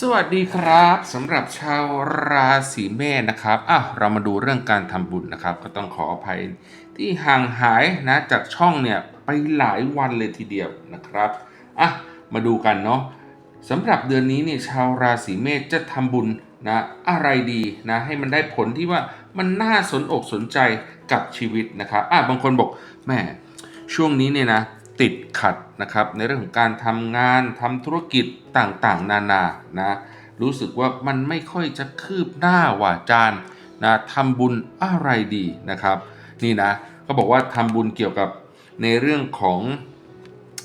สวัสดีครับสำหรับชาวราศีเมษนะครับอะเรามาดูเรื่องการทำบุญนะครับ ก็ต้องขออภัยที่ห่างหายนะจากช่องเนี่ยไปหลายวันเลยทีเดียวนะครับอะมาดูกันเนาะสำหรับเดือนนี้เนี่ยชาวราศีเมษจะทำบุญนะอะไรดีนะให้มันได้ผลที่ว่ามันน่าสนอกสนใจกับชีวิตนะครับอะบางคนบอกแม่ช่วงนี้เนี่ยนะ ติดขัดนะครับในเรื่องของการทำงานทำธุรกิจต่างๆ นานานะรู้สึกว่ามันไม่ค่อยจะคืบหน้าว่าจารย์นะทำบุญอะไรดีนะครับ นี่นะก็บอกว่าทำบุญเกี่ยวกับในเรื่องของ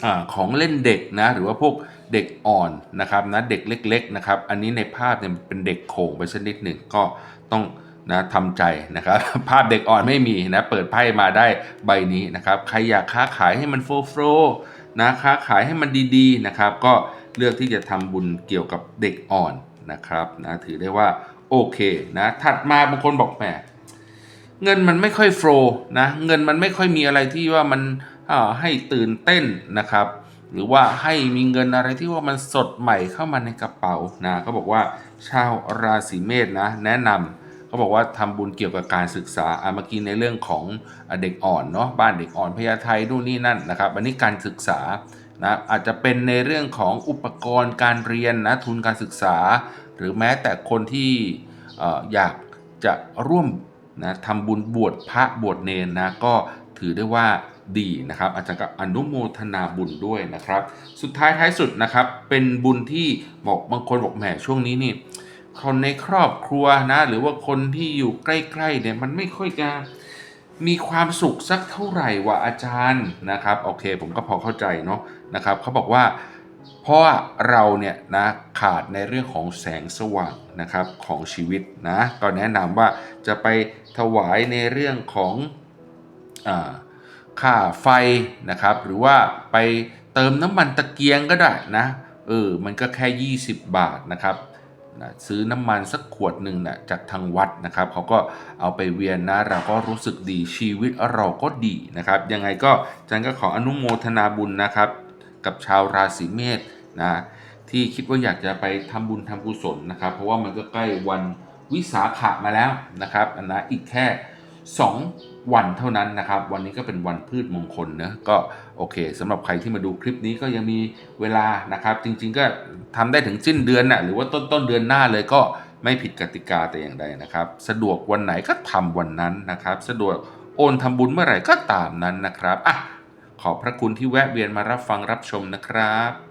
อของเล่นเด็กนะหรือว่าพวกเด็กอ่อนนะครับนะเด็กเล็กๆนะครับอันนี้ในภาพเนี่ยเป็นเด็กโขงไปสักนิดหนึ่งก็ต้อง นะทำใจนะครับ ภาพเด็กอ่อนไม่มีนะเปิดไพ่มาได้ใบนี้นะครับ ใครอยากค้าขายให้มันโฟล์โฟล์นะค้าขายให้มันดีๆนะครับ ก็เลือกที่จะทำบุญเกี่ยวกับเด็กอ่อนนะครับนะถือได้ว่าโอเคนะถัดมาบางคนบอกแหมเงินมันไม่ค่อยโฟล์นะเงินมันไม่ค่อยมีอะไรที่ว่ามันให้ตื่นเต้นนะครับ หรือว่าให้มีเงินอะไรที่ว่ามันสดใหม่เข้ามาในกระเป๋านะก็บอกว่าชาวราศีเมษนะแนะนำ เขาบอกว่าทำบุญเกี่ยวกับการศึกษาอะเมื่อกี้ในเรื่องของเด็กอ่อนเนาะบ้านเด็กอ่อนพญาไทนู่นนี่นั่นนะครับอันนี้การศึกษานะอาจจะเป็นในเรื่องของอุปกรณ์การเรียนนะทุนการศึกษา หรือแม้แต่คนที่เอ่ออยากจะร่วมนะทำบุญบวชพระบวชเนนนะก็ถือได้ว่าดีนะครับอาจารย์ก็อนุโมทนาบุญด้วยนะครับ สุดท้ายท้ายสุดนะครับเป็นบุญที่บอกบางคนบอกแหมช่วงนี้นี่ คนในครอบครัวนะ หรือว่าคนที่อยู่ใกล้ๆเนี่ยมันไม่ค่อยจะมีความสุขสักเท่าไหร่วะอาจารย์นะครับโอเค ผมก็พอเข้าใจเนาะนะครับเขาบอกว่าเพราะเราเนี่ยนะขาดในเรื่องของแสงสว่างนะครับของชีวิตนะก็แนะนำว่าจะไปถวายในเรื่องของอค่าไฟนะครับ หรือว่าไปเติมน้ำมันตะเกียงก็ได้นะเออมันก็แค่ 20 บาทนะครับ นะซื้อน้ำมันสักขวดหนึ่งนะจากทางวัดนะครับเขาก็เอาไปเวียนนะเราก็รู้สึกดีชีวิตเราก็ดีนะครับ ยังไงก็จันก็ขออนุโมทนาบุญนะครับ กับชาวราศีเมษนะที่คิดว่าอยากจะไปทำบุญทำกุศลนะครับ เพราะว่ามันก็ใกล้วันวิสาขะมาแล้วนะครับอันนะอีกแค่ 2 วันเท่านั้นนะครับ วันนี้ก็เป็นวันพืชมงคลนะก็โอเคสำหรับใครที่มาดูคลิปนี้ก็ยังมีเวลานะครับ จริง ๆ ก็ทำได้ถึงสิ้นเดือนนะหรือว่าต้นต้นเดือนหน้าเลยก็ไม่ผิดกติกาแต่อย่างใดนะครับ สะดวกวันไหนก็ทำวันนั้นนะครับ สะดวกโอนทำบุญเมื่อไหร่ก็ตามนั้นนะครับอะขอบพระคุณที่แวะเวียนมารับฟังรับชมนะครับ